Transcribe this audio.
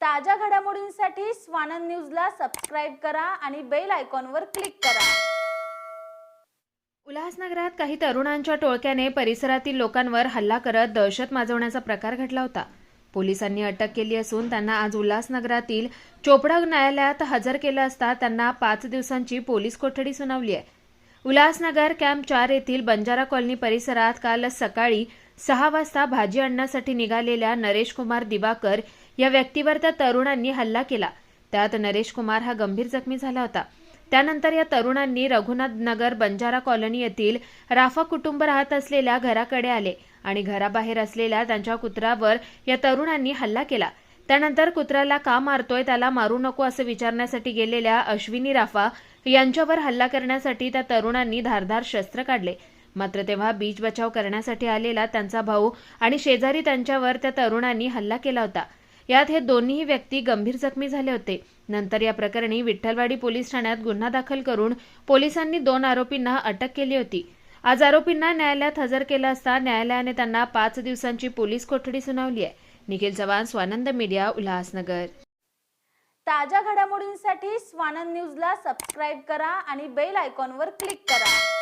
ताज्या घडामोडींसाठी स्वानंद न्यूजला सबस्क्राईब करा आणि बेल आयकॉनवर क्लिक करा. उल्हासनगरात काही तरुणांच्या टोळक्याने परिसरातील लोकांवर हल्ला करत दहशत माजवण्याचा प्रकार घडला होता. पोलिसांनी अटक केली असून त्यांना आज उल्हासनगरातील चोपडा न्यायालयात हजर केलं असता त्यांना पाच दिवसांची पोलीस कोठडी सुनावली आहे. उल्हासनगर कॅम्प चार येथील बंजारा कॉलनी परिसरात काल सकाळी सहा वाजता भाजी आणण्यासाठी निघालेल्या नरेश कुमार दिवाकर या व्यक्तीवर त्या तरुणांनी हल्ला केला. त्यात नरेश कुमार हा गंभीर जखमी झाला होता. त्यानंतर या तरुणांनी रघुनाथ नगर बंजारा कॉलनी येथील राफा कुटुंब राहत असलेल्या घराकडे आले आणि घराबाहेर असलेल्या त्यांच्या कुत्र्यावर या तरुणांनी हल्ला केला. त्यानंतर कुत्र्याला का मारतोय त्याला मारू नको असं विचारण्यासाठी गेलेल्या अश्विनी राफा यांच्यावर हल्ला करण्यासाठी त्या तरुणांनी धारधार शस्त्र काढले. मात्र तेव्हा बीज बचाव करण्यासाठी आलेला त्यांचा भाऊ आणि शेजारी त्यांच्यावर त्या तरुणांनी हल्ला केला होता. यात हे दोन्ही व्यक्ती गंभीर जखमी झाले होते. नंतर या प्रकरणी विठ्ठलवाडी पोलीस ठाण्यात गुन्हा दाखल करून पोलिसांनी दोन आरोपींना अटक केली होती. आज आरोपींना न्यायालयात हजर केलं असता न्यायालयाने त्यांना पाच दिवसांची पोलीस कोठडी सुनावली आहे. निखिल चव्हाण स्वानंद मीडिया उल्हासनगर. ताज्या घडामोडींसाठी स्वानंद न्यूजला सबस्क्राईब करा आणि बेल आयकॉनवर क्लिक करा.